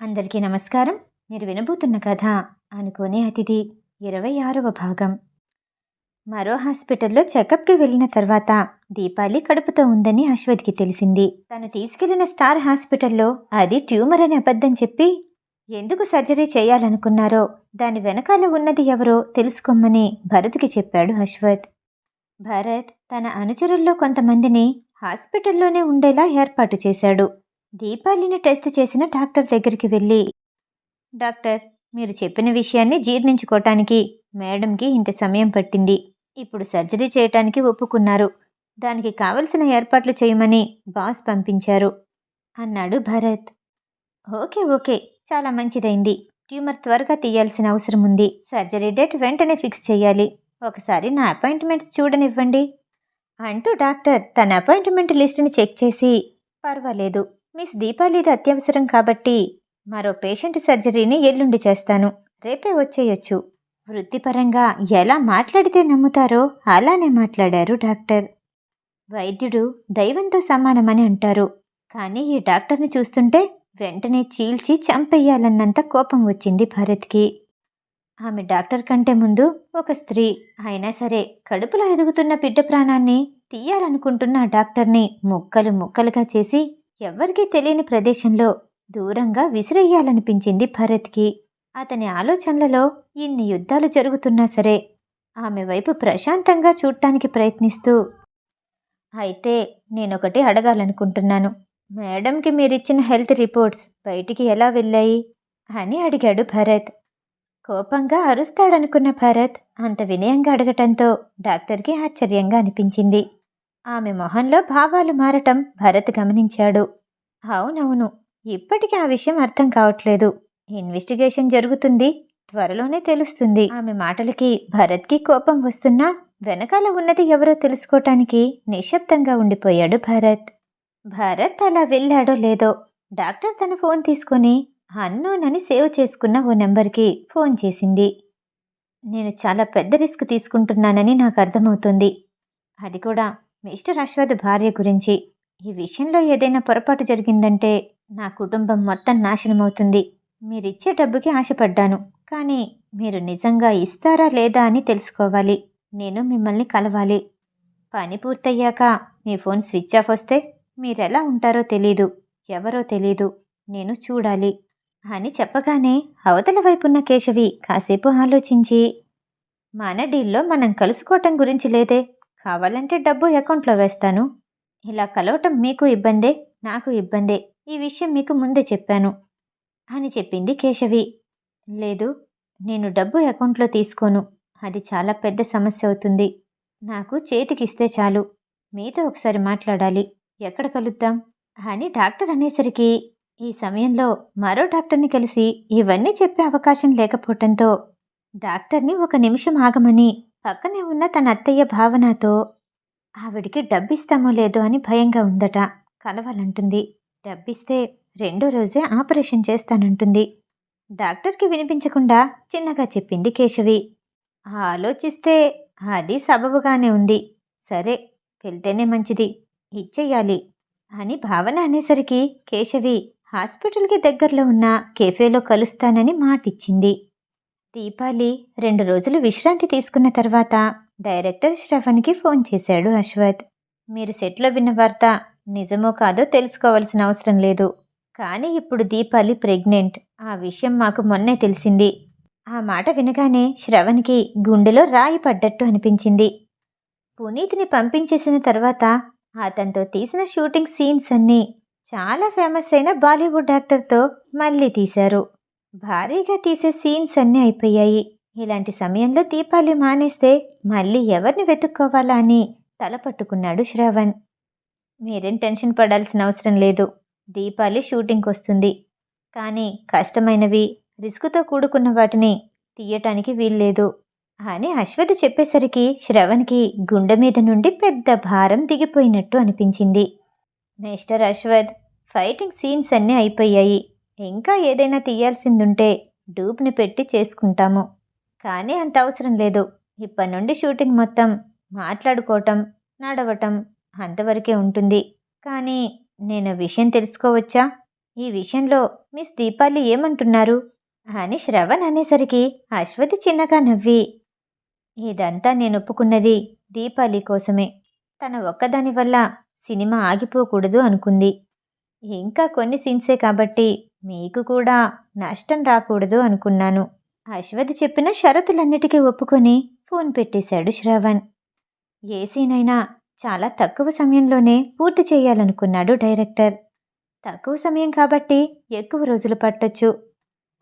అందరికీ నమస్కారం. మీరు వినబోతున్న కథ అనుకోనే అతిథి ఇరవై ఆరవ భాగం. మరో హాస్పిటల్లో చెకప్కి వెళ్ళిన తర్వాత దీపాలి కడుపుతో ఉందని అశ్వథ్కి తెలిసింది. తను తీసుకెళ్ళిన స్టార్ హాస్పిటల్లో అది ట్యూమర్ అని అబద్ధం చెప్పి ఎందుకు సర్జరీ చేయాలనుకున్నారో దాని వెనకాల ఉన్నది ఎవరో తెలుసుకోమని భరత్కి చెప్పాడు అశ్వథ్ భరత్ తన అనుచరుల్లో కొంతమందిని హాస్పిటల్లోనే ఉండేలా ఏర్పాటు చేశాడు. దీపాలిని టెస్ట్ చేసిన డాక్టర్ దగ్గరికి వెళ్ళి డాక్టర్ మీరు చెప్పిన విషయాన్ని జీర్ణించుకోవటానికి మేడంకి ఇంత సమయం పట్టింది. ఇప్పుడు సర్జరీ చేయటానికి ఒప్పుకున్నారు. దానికి కావలసిన ఏర్పాట్లు చేయమని బాస్ పంపించారు అన్నాడు భరత్. Okay okay. చాలా మంచిదైంది. ట్యూమర్ త్వరగా తీయాల్సిన అవసరం ఉంది. సర్జరీ డేట్ వెంటనే ఫిక్స్ చేయాలి. ఒకసారి నా అపాయింట్మెంట్స్ చూడనివ్వండి. అంటూ డాక్టర్ తన అపాయింట్మెంట్ లిస్టుని చెక్ చేసి పర్వాలేదు. మిస్ దీపాలిది అత్యవసరం కాబట్టి మరో పేషెంట్ సర్జరీని ఎల్లుండి చేస్తాను. రేపే వచ్చేయొచ్చు. వృత్తిపరంగా ఎలా మాట్లాడితే నమ్ముతారో అలానే మాట్లాడారు డాక్టర్. వైద్యుడు దైవంతో సమానమని అంటారు. కానీ ఈ డాక్టర్ని చూస్తుంటే వెంటనే చీల్చి చంపేయాలన్నంత కోపం వచ్చింది భరత్కి. ఆమె డాక్టర్ కంటే ముందు ఒక స్త్రీ అయినా సరే కడుపులో ఎదుగుతున్న బిడ్డ ప్రాణాన్ని తీయాలనుకుంటున్న డాక్టర్ని ముక్కలు ముక్కలుగా చేసి ఎవ్వరికీ తెలియని ప్రదేశంలో దూరంగా విసిరెయ్యాలనిపించింది భరత్కి. అతని ఆలోచనలలో ఇన్ని యుద్ధాలు జరుగుతున్నా సరే ఆమె వైపు ప్రశాంతంగా చూడటానికి ప్రయత్నిస్తూ అయితే నేనొకటి అడగాలనుకుంటున్నాను. మేడంకి మీరిచ్చిన హెల్త్ రిపోర్ట్స్ బయటికి ఎలా వెళ్ళాయి? అని అడిగాడు భరత్. కోపంగా అరుస్తాడనుకున్న భరత్ అంత వినయంగా అడగటంతో డాక్టర్కి ఆశ్చర్యంగా అనిపించింది. ఆమె మొహంలో భావాలు మారటం భరత్ గమనించాడు. అవునవును ఇప్పటికీ ఆ విషయం అర్థం కావట్లేదు. ఇన్వెస్టిగేషన్ జరుగుతుంది త్వరలోనే తెలుస్తుంది. ఆమె మాటలకి భరత్కి కోపం వస్తున్నా వెనకాల ఉన్నది ఎవరో తెలుసుకోవటానికి నిశ్శబ్దంగా ఉండిపోయాడు భరత్. భరత్ అలా వెళ్ళాడో లేదో డాక్టర్ తన ఫోన్ తీసుకొని అన్నోనని సేవ్ చేసుకున్న ఓ నెంబర్కి ఫోన్ చేసింది. నేను చాలా పెద్ద రిస్క్ తీసుకుంటున్నానని నాకు అర్థమవుతుంది. అది కూడా మిస్టర్ అశ్వథ్ భార్య గురించి. ఈ విషయంలో ఏదైనా పొరపాటు జరిగిందంటే నా కుటుంబం మొత్తం నాశనమవుతుంది. మీరిచ్చే డబ్బుకి ఆశపడ్డాను. కానీ మీరు నిజంగా ఇస్తారా లేదా అని తెలుసుకోవాలి. నేను మిమ్మల్ని కలవాలి. పని పూర్తయ్యాక మీ ఫోన్ స్విచ్ ఆఫ్ వస్తే మీరెలా ఉంటారో తెలీదు. ఎవరో తెలీదు. నేను చూడాలి. అని చెప్పగానే అవతల వైపున్న కేశవి కాసేపు ఆలోచించి మన డీల్లో మనం కలుసుకోవటం గురించి లేదే. కావాలంటే డబ్బు అకౌంట్లో వేస్తాను. ఇలా కలవటం మీకు ఇబ్బందే నాకు ఇబ్బందే. ఈ విషయం మీకు ముందే చెప్పాను అని చెప్పింది కేశవి. లేదు నేను డబ్బు అకౌంట్లో తీసుకోను. అది చాలా పెద్ద సమస్య అవుతుంది. నాకు చేతికిస్తే చాలు. మీతో ఒకసారి మాట్లాడాలి. ఎక్కడ కలుద్దాం? అని డాక్టర్ అనేసరికి ఈ సమయంలో మరో డాక్టర్ని కలిసి ఇవన్నీ చెప్పే అవకాశం లేకపోవటంతో డాక్టర్ని ఒక నిమిషం ఆగమని పక్కనే ఉన్న తన అత్తయ్య భావనతో ఆవిడికి డబ్బిస్తామో లేదో అని భయంగా ఉందట. కలవాలంటుంది. డబ్బిస్తే రెండో రోజే ఆపరేషన్ చేస్తానంటుంది. డాక్టర్కి వినిపించకుండా చిన్నగా చెప్పింది కేశవి. ఆలోచిస్తే అది సబబుగానే ఉంది. సరే వెళ్తేనే మంచిది. ఇచ్చేయాలి అని భావన అనేసరికి కేశవి హాస్పిటల్కి దగ్గరలో ఉన్న కేఫేలో కలుస్తానని మాటిచ్చింది. దీపాలి రెండు రోజులు విశ్రాంతి తీసుకున్న తర్వాత డైరెక్టర్ శ్రవణ్కి ఫోన్ చేశాడు అశ్వత్. మీరు సెట్లో విన్న వార్త నిజమో కాదో తెలుసుకోవాల్సిన అవసరం లేదు. కానీ ఇప్పుడు దీపాలి ప్రెగ్నెంట్. ఆ విషయం మాకు మొన్నే తెలిసింది. ఆ మాట వినగానే శ్రవణ్కి గుండెలో రాయి పడ్డట్టు అనిపించింది. పునీత్ని పంపించేసిన తర్వాత అతనితో తీసిన షూటింగ్ సీన్స్ అన్నీ చాలా ఫేమస్ అయిన బాలీవుడ్ యాక్టర్తో మళ్ళీ తీశారు. భారీగా తీసే సీన్స్ అన్నీ అయిపోయాయి. ఇలాంటి సమయంలో దీపాలి మానేస్తే మళ్ళీ ఎవరిని వెతుక్కోవాలా అని తల పట్టుకున్నాడు శ్రవణ్. మీరేం టెన్షన్ పడాల్సిన అవసరం లేదు. దీపాలి షూటింగ్కి వస్తుంది. కానీ కష్టమైనవి రిస్క్తో కూడుకున్న వాటిని తీయటానికి వీల్లేదు. అని అశ్వథ్ చెప్పేసరికి శ్రవణ్కి గుండె మీద నుండి పెద్ద భారం దిగిపోయినట్టు అనిపించింది. మిస్టర్ అశ్వథ్ ఫైటింగ్ సీన్స్ అన్నీ అయిపోయాయి. ఇంకా ఏదైనా తీయాల్సిందుంటే డూప్ని పెట్టి చేసుకుంటాము. కానీ అంత అవసరం లేదు. ఇప్పటి నుండి షూటింగ్ మొత్తం మాట్లాడుకోవటం నడవటం అంతవరకే ఉంటుంది. కానీ నేను విషయం తెలుసుకోవచ్చా? ఈ విషయంలో మిస్ దీపాలి ఏమంటున్నారు? అని శ్రవణ్ అనేసరికి అశ్వతి చిన్నగా నవ్వి ఇదంతా నేను ఒప్పుకున్నది దీపాలి కోసమే. తన ఒక్కదాని వల్ల సినిమా ఆగిపోకూడదు అనుకుంది. ఇంకా కొన్ని సీన్సే కాబట్టి మీకు కూడా నష్టం రాకూడదు అనుకున్నాను. అశ్వతి చెప్పిన షరతులన్నిటికీ ఒప్పుకొని ఫోన్ పెట్టేశాడు శ్రవణ్. ఏ సీనైనా చాలా తక్కువ సమయంలోనే పూర్తి చేయాలనుకున్నాడు డైరెక్టర్. తక్కువ సమయం కాబట్టి ఎక్కువ రోజులు పట్టొచ్చు.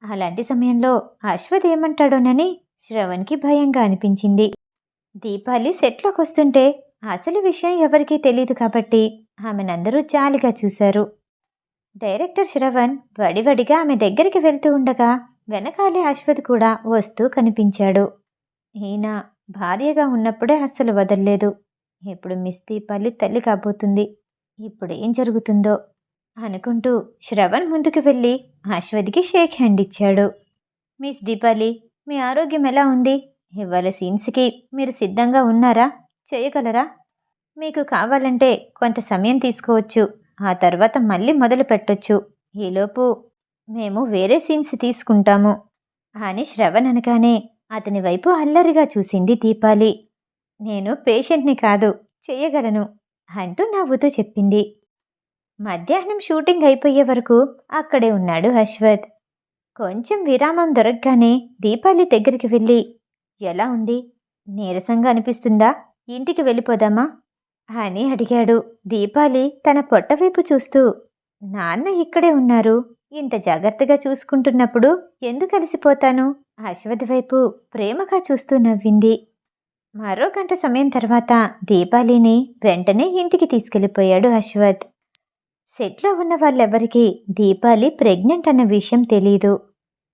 అలాంటి సమయంలో అశ్వత్ ఏమంటాడోనని శ్రవణ్కి భయంగా అనిపించింది. దీపాలి సెట్లోకి వస్తుంటే అసలు విషయం ఎవరికీ తెలియదు కాబట్టి ఆమెనందరూ జాలిగా చూశారు. డైరెక్టర్ శ్రవణ్ వడివడిగా ఆమె దగ్గరికి వెళ్తూ ఉండగా వెనకాలే అశ్వత్ కూడా వస్తూ కనిపించాడు. ఈయన భార్యగా ఉన్నప్పుడే అస్సలు వదల్లేదు. ఇప్పుడు మిస్ దీపాలి తల్లి కాబోతుంది. ఇప్పుడు ఏం జరుగుతుందో అనుకుంటూ శ్రవణ్ ముందుకు వెళ్ళి అశ్వథ్కి షేక్ హ్యాండ్ ఇచ్చాడు. మిస్ దీపాలి మీ ఆరోగ్యం ఎలా ఉంది? ఇవాళ సీన్స్కి మీరు సిద్ధంగా ఉన్నారా? చేయగలరా? మీకు కావాలంటే కొంత సమయం తీసుకోవచ్చు. ఆ తర్వాత మళ్ళీ మొదలు పెట్టొచ్చు. ఈలోపు మేము వేరే సీన్స్ తీసుకుంటాము అని శ్రవణ్ అనగానే అతని వైపు అల్లరిగా చూసింది దీపాలి. నేను పేషెంట్ని కాదు చెయ్యగలను అంటూ నవ్వుతూ చెప్పింది. మధ్యాహ్నం షూటింగ్ అయిపోయే వరకు అక్కడే ఉన్నాడు అశ్వత్. కొంచెం విరామం దొరకగానే దీపాలి దగ్గరికి వెళ్ళి ఎలా ఉంది? నీరసంగా అనిపిస్తుందా? ఇంటికి వెళ్ళిపోదామా? అని అడిగాడు. దీపాలి తన పొట్టవైపు చూస్తూ నాన్న ఇక్కడే ఉన్నారు. ఇంత జాగ్రత్తగా చూసుకుంటున్నప్పుడు ఎందుకు కలిసిపోతాను అశ్వథ్ వైపు ప్రేమగా చూస్తూ నవ్వింది. మరో గంట సమయం తర్వాత దీపాలిని వెంటనే ఇంటికి తీసుకెళ్ళిపోయాడు అశ్వథ్. సెట్లో ఉన్న వాళ్ళెవరికీ దీపాలి ప్రెగ్నెంట్ అన్న విషయం తెలీదు.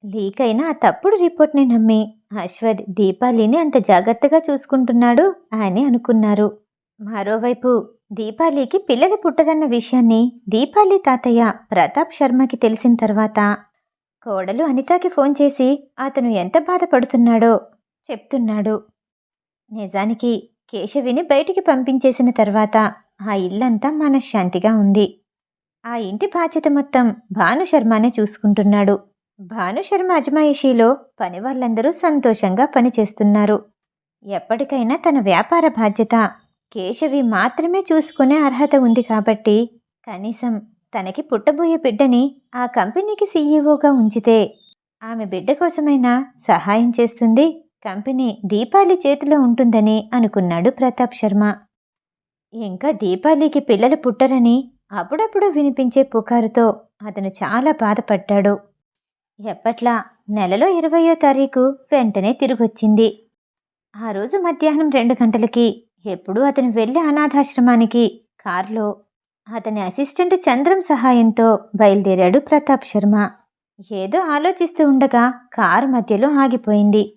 లీక్ అయిన ఆ తప్పుడు రిపోర్ట్ని నమ్మి అశ్వథ్ దీపాలిని అంత జాగ్రత్తగా చూసుకుంటున్నాడు అని అనుకున్నారు. మరోవైపు దీపాలికి పిల్లలు పుట్టరన్న విషయాన్ని దీపాలి తాతయ్య ప్రతాప్ శర్మకి తెలిసిన తర్వాత కోడలు అనితకి ఫోన్ చేసి అతను ఎంత బాధపడుతున్నాడో చెప్తున్నాడు. నిజానికి కేశవిని బయటికి పంపించేసిన తర్వాత ఆ ఇల్లంతా మనశ్శాంతిగా ఉంది. ఆ ఇంటి బాధ్యత మొత్తం భానుశర్మనే చూసుకుంటున్నాడు. భానుశర్మ అజమాయిషీలో పని వాళ్ళందరూ సంతోషంగా పనిచేస్తున్నారు. ఎప్పటికైనా తన వ్యాపార బాధ్యత కేశవి మాత్రమే చూసుకునే అర్హత ఉంది కాబట్టి కనీసం తనకి పుట్టబోయే బిడ్డని ఆ కంపెనీకి సీఈఓగా ఉంచితే ఆమె బిడ్డ కోసమైనా సహాయం చేస్తుంది కంపెనీ దీపాలి చేతిలో ఉంటుందని అనుకున్నాడు ప్రతాప్ శర్మ. ఇంకా దీపాలికి పిల్లలు పుట్టరని అప్పుడప్పుడు వినిపించే పుకారుతో అతను చాలా బాధపడ్డాడు. ఎప్పట్లా? నెలలో ఇరవయో తారీఖు వెంటనే తిరిగొచ్చింది. ఆ రోజు మధ్యాహ్నం రెండు గంటలకి ఎప్పుడూ అతను వెళ్ళే అనాథాశ్రమానికి కారులో అతని అసిస్టెంట్ చంద్రం సహాయంతో బయలుదేరాడు ప్రతాప్ శర్మ. ఏదో ఆలోచిస్తూ ఉండగా కారు మధ్యలో ఆగిపోయింది.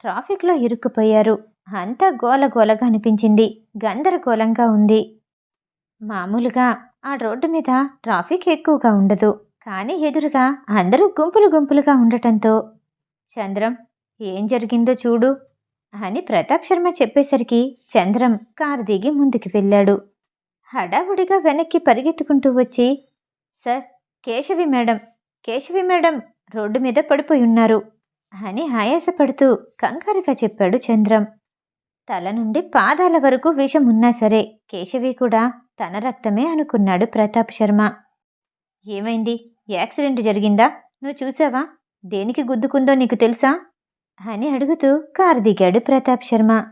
ట్రాఫిక్లో ఇరుక్కుపోయారు. అంతా గోలగోలగా అనిపించింది. గందరగోళంగా ఉంది. మామూలుగా ఆ రోడ్డు మీద ట్రాఫిక్ ఎక్కువగా ఉండదు. కానీ ఎదురుగా అందరూ గుంపులు గుంపులుగా ఉండటంతో చంద్రం ఏం జరిగిందో చూడు. అని ప్రతాప్ శర్మ చెప్పేసరికి చంద్రం కారు దిగి ముందుకు వెళ్ళాడు. హడావుడిగా వెనక్కి పరిగెత్తుకుంటూ వచ్చి sir Keshavi madam Keshavi madam road మీద పడిపోయి ఉన్నారు అని ఆయాసపడుతూ కంగారుగా చెప్పాడు చంద్రం. తల నుండి పాదాల వరకు విషం ఉన్నా సరే కేశవి కూడా తన రక్తమే అనుకున్నాడు ప్రతాప్ శర్మ. ఏమైంది? యాక్సిడెంట్ జరిగిందా? నువ్వు చూసావా? దేనికి గుద్దుకుందో నీకు తెలుసా? అని అడుగుతూ కారు దిగాడు ప్రతాప్ శర్మ.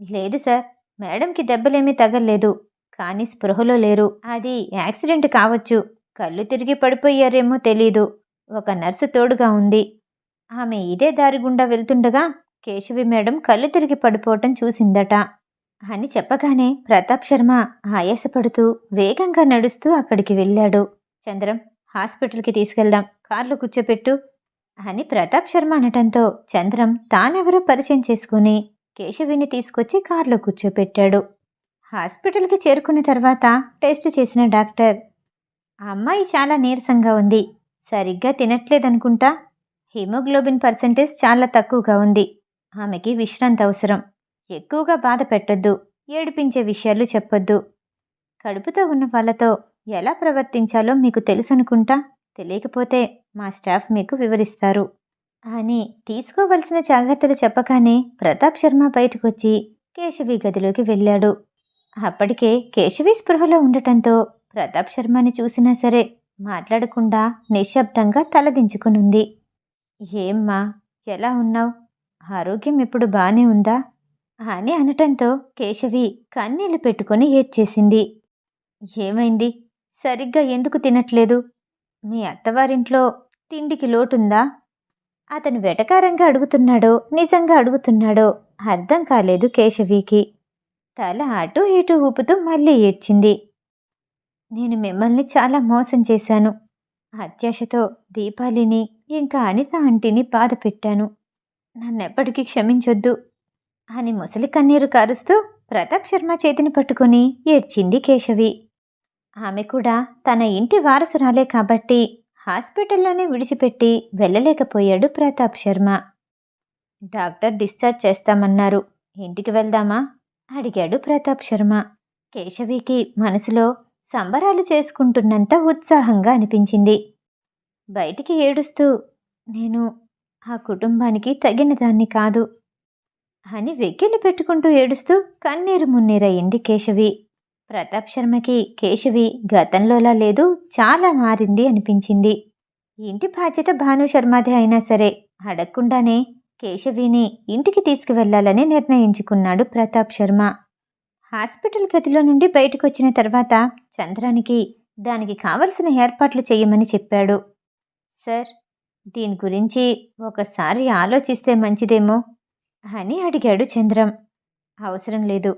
లేదు సార్ మేడంకి దెబ్బలేమీ తగలేదు కానీ స్పృహలో లేరు. అది యాక్సిడెంట్ కావచ్చు. కళ్ళు తిరిగి పడిపోయారేమో తెలీదు. ఒక నర్సు తోడుగా ఉంది. ఆమె ఇదే దారి గుండా వెళ్తుండగా కేశవి మేడం కళ్ళు తిరిగి పడిపోవటం చూసిందట అని చెప్పగానే ప్రతాప్ శర్మ ఆయాసపడుతూ వేగంగా నడుస్తూ అక్కడికి వెళ్ళాడు. చంద్రం హాస్పిటల్కి తీసుకెళ్దాం. కార్లో కూర్చోపెట్టు. అని ప్రతాప్ శర్మ అనటంతో చంద్రం తానెవరో పరిచయం చేసుకుని కేశవిని తీసుకొచ్చి కారులో కూర్చోపెట్టాడు. హాస్పిటల్కి చేరుకున్న తర్వాత టెస్ట్ చేసిన డాక్టర్ ఆ అమ్మాయి చాలా నీరసంగా ఉంది సరిగ్గా తినట్లేదనుకుంటా? హిమోగ్లోబిన్ పర్సంటేజ్ చాలా తక్కువగా ఉంది ఆమెకి విశ్రాంతి అవసరం ఎక్కువగా బాధ పెట్టొద్దు ఏడిపించే విషయాలు చెప్పొద్దు. కడుపుతో ఉన్న వాళ్ళతో ఎలా ప్రవర్తించాలో మీకు తెలుసనుకుంటా? తెలియకపోతే మా స్టాఫ్ మీకు వివరిస్తారు. అని తీసుకోవలసిన జాగ్రత్తలు చెప్పగానే ప్రతాప్ శర్మ బయటకొచ్చి కేశవి గదిలోకి వెళ్ళాడు. అప్పటికే కేశవి స్పృహలో ఉండటంతో ప్రతాప్ శర్మని చూసినా సరే మాట్లాడకుండా నిశ్శబ్దంగా తలదించుకునుంది. ఏమ్మా ఎలా ఉన్నావు? ఆరోగ్యం ఇప్పుడు బానే ఉందా? అని అనటంతో కేశవి కన్నీళ్ళు పెట్టుకొని ఏడ్చేసింది. ఏమైంది? సరిగ్గా ఎందుకు తినట్లేదు? మీ అత్తవారింట్లో తిండికి లోటుందా? అతను వెటకారంగా అడుగుతున్నాడో నిజంగా అడుగుతున్నాడో అర్థం కాలేదు కేశవికి. తల అటు ఇటు ఊపుతూ మళ్ళీ ఏడ్చింది. నేను మిమ్మల్ని చాలా మోసం చేశాను. అత్యాశతో దీపాలిని ఇంకా అనిత ఆంటీని బాధ పెట్టాను. నన్నెప్పటికీ క్షమించొద్దు అని ముసలి కన్నీరు కారుస్తూ ప్రతాప్ శర్మ చేతిని పట్టుకుని ఏడ్చింది కేశవి. ఆమె కూడా తన ఇంటి వారసురాలే కాబట్టి హాస్పిటల్లోనే విడిచిపెట్టి వెళ్ళలేకపోయాడు ప్రతాప్ శర్మ. డాక్టర్ డిశ్చార్జ్ చేస్తామన్నారు. ఇంటికి వెళ్దామా? అడిగాడు ప్రతాప్ శర్మ. కేశవికి మనసులో సంబరాలు చేసుకుంటున్నంత ఉత్సాహంగా అనిపించింది. బయటికి ఏడుస్తూ నేను ఆ కుటుంబానికి తగిన దాన్ని కాదు అని వెక్కిలి పెట్టుకుంటూ ఏడుస్తూ కన్నీరు మున్నీరయ్యింది కేశవి. ప్రతాప్ శర్మకి కేశవి గతంలోలా లేదు చాలా మారింది అనిపించింది. ఇంటి బాధ్యత భాను శర్మదే అయినా సరే అడగకుండానే కేశవిని ఇంటికి తీసుకువెళ్ళాలని నిర్ణయించుకున్నాడు ప్రతాప్ శర్మ. హాస్పిటల్ గదిలో నుండి బయటకు వచ్చిన తర్వాత చంద్రానికి దానికి కావలసిన ఏర్పాట్లు చేయమని చెప్పాడు. సార్ దీని గురించి ఒకసారి ఆలోచిస్తే మంచిదేమో? అని అడిగాడు చంద్రం. అవసరం లేదు.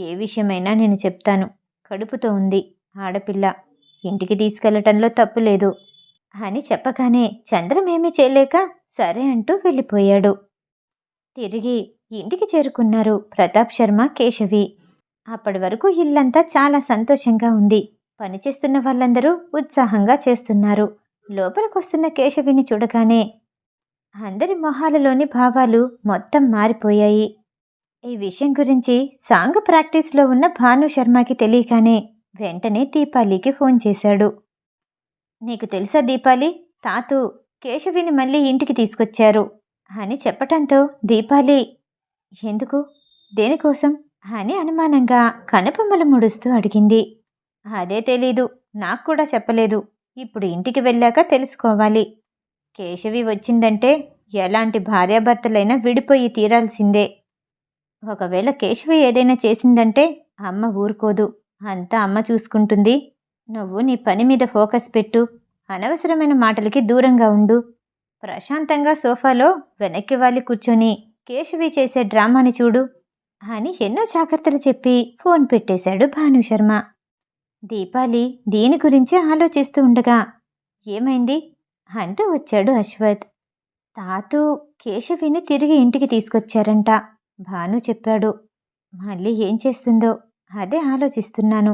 ఏ విషయమైనా నేను చెప్తాను. కడుపుతో ఉంది ఆడపిల్ల. ఇంటికి తీసుకెళ్ళటంలో తప్పు లేదు. అని చెప్పగానే చంద్రం ఏమీ చేయలేక సరే అంటూ వెళ్ళిపోయాడు. తిరిగి ఇంటికి చేరుకున్నారు ప్రతాప్ శర్మ కేశవి. అప్పటి వరకు ఇల్లంతా చాలా సంతోషంగా ఉంది. పనిచేస్తున్న వాళ్ళందరూ ఉత్సాహంగా చేస్తున్నారు. లోపలికొస్తున్న కేశవిని చూడగానే అందరి మొహాలలోని భావాలు మొత్తం మారిపోయాయి. ఈ విషయం గురించి సాంగ్ ప్రాక్టీస్లో ఉన్న భాను శర్మకి తెలియగానే వెంటనే దీపాలికి ఫోన్ చేశాడు. నీకు తెలుసా దీపాలి? తాతు కేశవిని మళ్ళీ ఇంటికి తీసుకొచ్చారు. అని చెప్పటంతో దీపాలి ఎందుకు? దేనికోసం? అని అనుమానంగా కనుపొమ్మలు ముడుస్తూ అడిగింది. అదే తెలీదు నాకు కూడా చెప్పలేదు. ఇప్పుడు ఇంటికి వెళ్ళాక తెలుసుకోవాలి. కేశవి వచ్చిందంటే ఎలాంటి భార్యాభర్తలైనా విడిపోయి తీరాల్సిందే. ఒకవేళ కేశవి ఏదైనా చేసిందంటే అమ్మ ఊరుకోదు. అంతా అమ్మ చూసుకుంటుంది. నువ్వు నీ పని మీద ఫోకస్ పెట్టు. అనవసరమైన మాటలకి దూరంగా ఉండు. ప్రశాంతంగా సోఫాలో వెనక్కి వాలి కూర్చొని కేశవి చేసే డ్రామాని చూడు అని ఎన్నో జాగ్రత్తలు చెప్పి ఫోన్ పెట్టేశాడు భానుశర్మ దీపాలి దీని గురించి ఆలోచిస్తూ ఉండగా ఏమైంది? అంటూ వచ్చాడు అశ్వత్. తాతూ కేశవిని తిరిగి ఇంటికి తీసుకొచ్చారంట. భాను చెప్పాడు. మళ్ళీ ఏం చేస్తుందో? అదే ఆలోచిస్తున్నాను.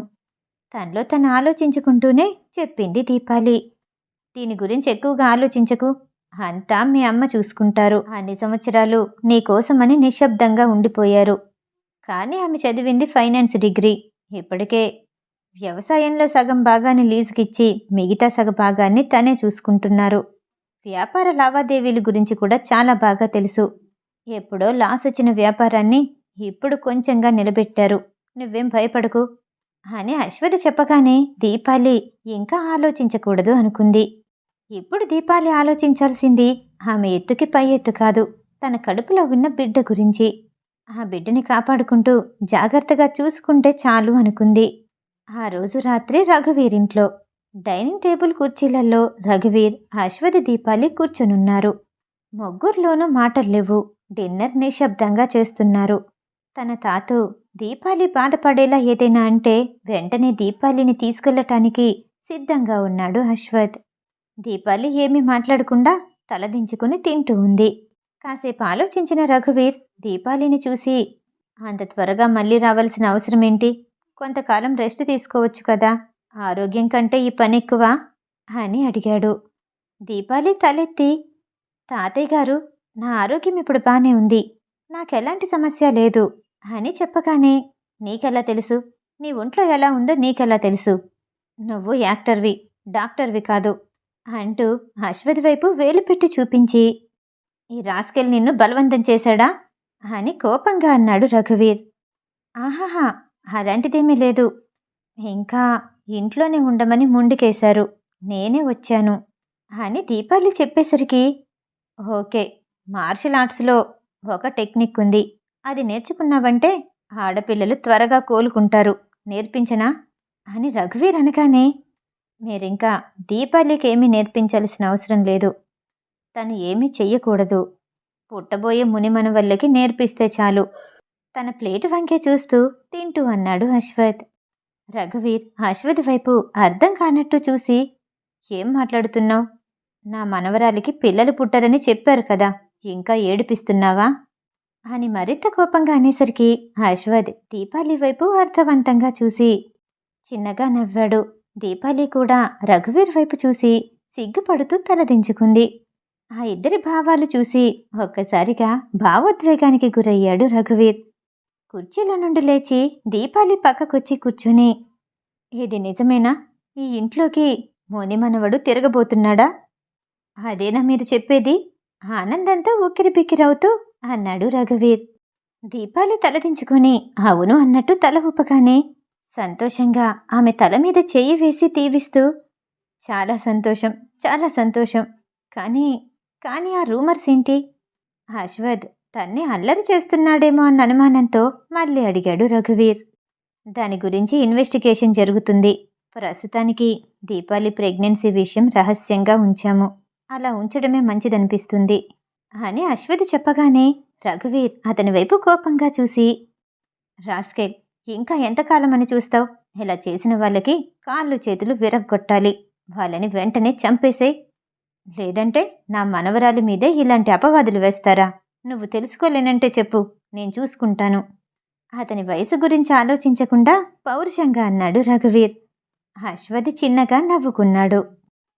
తనలో తను ఆలోచించుకుంటూనే చెప్పింది దీపాలి. దీని గురించి ఎక్కువగా ఆలోచించకు. అంతా మీ అమ్మ చూసుకుంటారు. అన్ని సంవత్సరాలు నీకోసమని నిశ్శబ్దంగా ఉండిపోయారు. కానీ ఆమె చదివింది ఫైనాన్స్ డిగ్రీ. ఇప్పటికే వ్యవసాయంలో సగం భాగాన్ని లీజుకిచ్చి మిగతా సగ భాగాన్ని తనే చూసుకుంటున్నారు. వ్యాపార లావాదేవీల గురించి కూడా చాలా బాగా తెలుసు. ఎప్పుడో లాస్ వచ్చిన వ్యాపారాన్ని ఇప్పుడు కొంచెంగా నిలబెట్టారు. నువ్వేం భయపడకు. అని అశ్వతి చెప్పగానే దీపాలి ఇంకా ఆలోచించకూడదు అనుకుంది. ఇప్పుడు దీపాలి ఆలోచించాల్సింది ఆమె ఎత్తుకి పై ఎత్తు కాదు తన కడుపులో ఉన్న బిడ్డ గురించి. ఆ బిడ్డని కాపాడుకుంటూ జాగ్రత్తగా చూసుకుంటే చాలు అనుకుంది. ఆ రోజు రాత్రి రఘువీరింట్లో డైనింగ్ టేబుల్ కుర్చీలలో రఘువీర్ అశ్వతి దీపాలి కూర్చునున్నారు. ముగ్గురులోనూ మాటల్లేవు డిన్నర్ నిశ్శబ్దంగా చేస్తున్నారు. తన తాతు దీపాలి బాధపడేలా ఏదైనా అంటే వెంటనే దీపాలిని తీసుకెళ్ళటానికి సిద్ధంగా ఉన్నాడు అశ్వత్. దీపాలి ఏమీ మాట్లాడకుండా తలదించుకుని తింటూ ఉంది. కాసేపు ఆలోచించిన రఘువీర్ దీపాలిని చూసి అంత త్వరగా మళ్ళీ రావాల్సిన అవసరం ఏంటి? కొంతకాలం రెస్ట్ తీసుకోవచ్చు కదా? ఆరోగ్యం కంటే ఈ పని ఎక్కువ? అని అడిగాడు. దీపాలి తలెత్తి తాతయ్య గారు నా ఆరోగ్యం ఇప్పుడు బాగానే ఉంది. నాకెలాంటి సమస్య లేదు. అని చెప్పగానే నీకెలా తెలుసు? నీ ఒంట్లో ఎలా ఉందో నీకెలా తెలుసు? నువ్వు యాక్టర్వి డాక్టర్వి కాదు అంటూ అశ్వథ్ వైపు వేలు పెట్టి చూపించి ఈ రాస్కెల్ నిన్ను బలవంతం చేశాడా? అని కోపంగా అన్నాడు రఘువీర్. ఆహాహా అలాంటిదేమీ లేదు. ఇంకా ఇంట్లోనే ఉండమని ముందుకేశారు. నేనే వచ్చాను అని దీపాలి చెప్పేసరికి ఓకే మార్షల్ ఆర్ట్స్లో ఒక టెక్నిక్ ఉంది. అది నేర్చుకున్నావంటే ఆడపిల్లలు త్వరగా కోలుకుంటారు. నేర్పించనా? అని రఘువీర్ అనగానే మీరింకా దీపాలికి ఏమీ నేర్పించాల్సిన అవసరం లేదు. తను ఏమీ చెయ్యకూడదు. పుట్టబోయే మునిమనవల్లకి నేర్పిస్తే చాలు. తన ప్లేటు వంకే చూస్తూ తింటూ అన్నాడు అశ్వథ్ రఘువీర్ అశ్వథ్ వైపు అర్థం కానట్టు చూసి ఏం మాట్లాడుతున్నావు? నా మనవరాలికి పిల్లలు పుట్టరని చెప్పారు కదా. ఇంకా ఏడిపిస్తున్నావా? అని మరింత కోపంగా అనేసరికి అశ్వథ్ దీపాలి వైపు అర్థవంతంగా చూసి చిన్నగా నవ్వాడు. దీపాలి కూడా రఘువీర్ వైపు చూసి సిగ్గుపడుతూ తలదించుకుంది ఆ ఇద్దరి భావాలు చూసి ఒక్కసారిగా భావోద్వేగానికి గురయ్యాడు రఘువీర్. కుర్చీలో నుండి లేచి దీపాలి పక్కకొచ్చి కూర్చుని ఇది నిజమేనా? ఈ ఇంట్లోకి మోనిమనవడు తిరగబోతున్నాడా? అదేనా మీరు చెప్పేది? ఆనందంతో ఉక్కిరి అన్నాడు రఘువీర్. దీపాలి తలదించుకొని అవును అన్నట్టు తల ఊపగానే సంతోషంగా ఆమె తల మీద చెయ్యి వేసి తీవిస్తూ చాలా సంతోషం చాలా సంతోషం. కానీ కానీ ఆ రూమర్స్ ఏంటి? అశ్వద్ తన్ని అల్లరి చేస్తున్నాడేమో అన్న అనుమానంతో మళ్ళీ అడిగాడు రఘువీర్. దాని గురించి ఇన్వెస్టిగేషన్ జరుగుతుంది. ప్రస్తుతానికి దీపాలి ప్రెగ్నెన్సీ విషయం రహస్యంగా ఉంచాము. అలా ఉంచడమే మంచిదనిపిస్తుంది అని అశ్వతి చెప్పగానే రఘువీర్ అతని వైపు కోపంగా చూసి రాస్కెల్ ఇంకా ఎంతకాలం అని చూస్తావు? ఇలా చేసిన వాళ్ళకి కాళ్ళు చేతులు విరగ్గొట్టాలి. వాళ్ళని వెంటనే చంపేసేయ్. లేదంటే నా మనవరాలి మీదే ఇలాంటి అపవాదులు వేస్తారా? నువ్వు తెలుసుకోలేనంటే చెప్పు నేను చూసుకుంటాను. అతని వయసు గురించి ఆలోచించకుండా పౌరుషంగా అన్నాడు రఘువీర్. అశ్వతి చిన్నగా నవ్వుకున్నాడు.